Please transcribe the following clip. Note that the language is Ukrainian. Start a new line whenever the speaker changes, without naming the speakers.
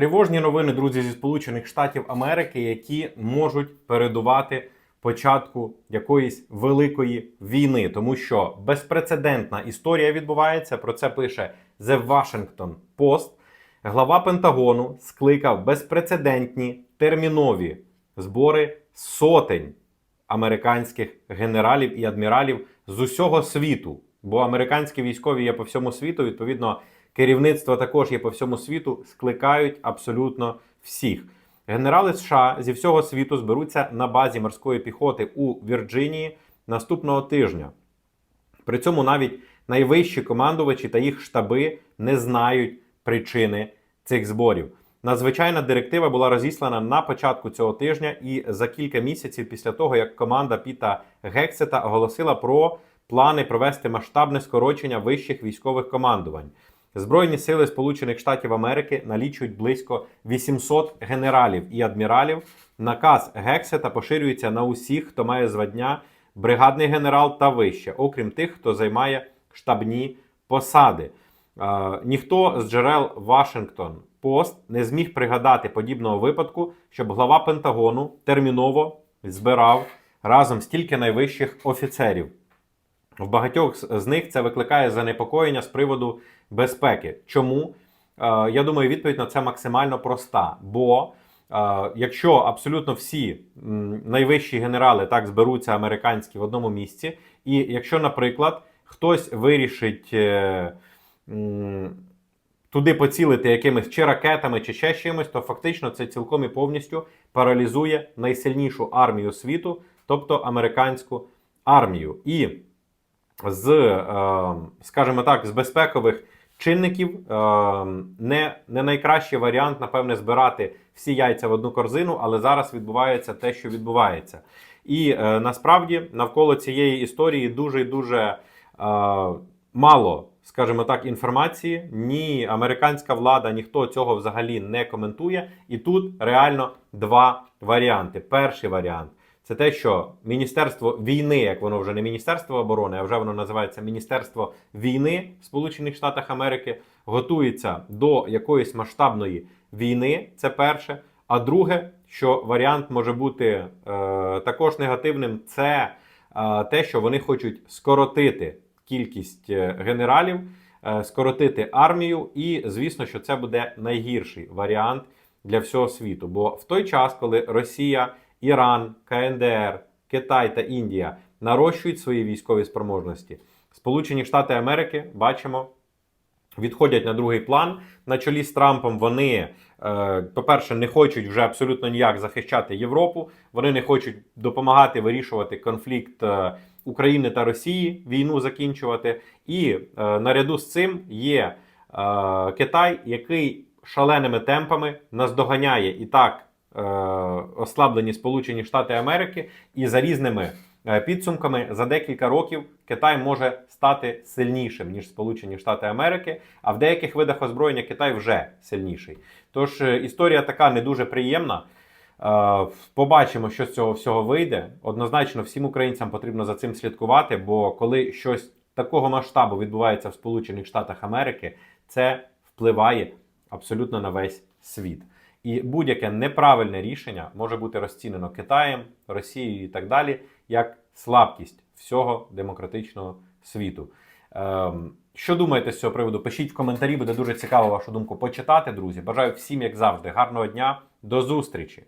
Тривожні новини, друзі, зі Сполучених Штатів Америки, які можуть передувати початку якоїсь великої війни, тому що безпрецедентна історія відбувається. Про це пише The Washington Post. Глава Пентагону скликав безпрецедентні термінові збори сотень американських генералів і адміралів з усього світу. Бо американські військові є по всьому світу, відповідно, керівництво також є по всьому світу, скликають абсолютно всіх. Генерали США зі всього світу зберуться на базі морської піхоти у Вірджинії наступного тижня. При цьому навіть найвищі командувачі та їх штаби не знають причини цих зборів. Надзвичайна директива була розіслана на початку цього тижня, і за кілька місяців після того, як команда Піта Гексета оголосила про плани провести масштабне скорочення вищих військових командувань. Збройні сили Сполучених Штатів Америки налічують близько 800 генералів і адміралів. Наказ Гексета поширюється на усіх, хто має звання бригадний генерал та вище, окрім тих, хто займає штабні посади. Е, ніхто з джерел Вашингтон Пост не зміг пригадати подібного випадку, щоб глава Пентагону терміново збирав разом стільки найвищих офіцерів. В багатьох з них це викликає занепокоєння з приводу безпеки. Чому? Е, я думаю, відповідь на це максимально проста. Бо е, якщо абсолютно всі найвищі генерали так зберуться американські в одному місці, і якщо, наприклад, хтось вирішить е, туди поцілити якимись чи ракетами, чи ще чимось, то фактично це цілком і повністю паралізує найсильнішу армію світу, тобто американську армію. І з, е, скажімо так, з безпекових чинників е, не, не найкращий варіант, напевне, збирати всі яйця в одну корзину, але зараз відбувається те, що відбувається. І е, насправді навколо цієї історії дуже дуже мало, скажімо так, інформації. Ні американська влада, ніхто цього взагалі не коментує. І тут реально два варіанти. Перший варіант це те, що Міністерство війни, як воно вже не Міністерство оборони, а вже воно називається Міністерство війни в Сполучених Штатах Америки, готується до якоїсь масштабної війни. Це перше. А друге, що варіант може бути е, також негативним, це е, те, що вони хочуть скоротити кількість е, генералів, е, скоротити армію, і звісно, що це буде найгірший варіант для всього світу. Бо в той час, коли Росія, Іран, КНДР, Китай та Індія нарощують свої військові спроможності, Сполучені Штати Америки бачимо. Відходять на другий план на чолі з Трампом. Вони, е, по-перше, не хочуть вже абсолютно ніяк захищати Європу. Вони не хочуть допомагати вирішувати конфлікт е, України та Росії, війну закінчувати. І е, наряду з цим є Китай, який шаленими темпами наздоганяє і так ослаблені Сполучені Штати Америки, і за різними е, підсумками за декілька років Китай може стати сильнішим ніж Сполучені Штати Америки, а в деяких видах озброєння Китай вже сильніший. Тож е, історія така не дуже приємна. Е, Побачимо, що з цього всього вийде. Однозначно, всім українцям потрібно за цим слідкувати, бо коли щось такого масштабу відбувається в Сполучених Штатах Америки, це впливає абсолютно на весь світ. І будь-яке неправильне рішення може бути розцінено Китаєм, Росією і так далі як слабкість всього демократичного світу. Ем, що думаєте з цього приводу? Пишіть в коментарі, буде дуже цікаво вашу думку почитати, друзі. Бажаю всім, як завжди, гарного дня, до зустрічі!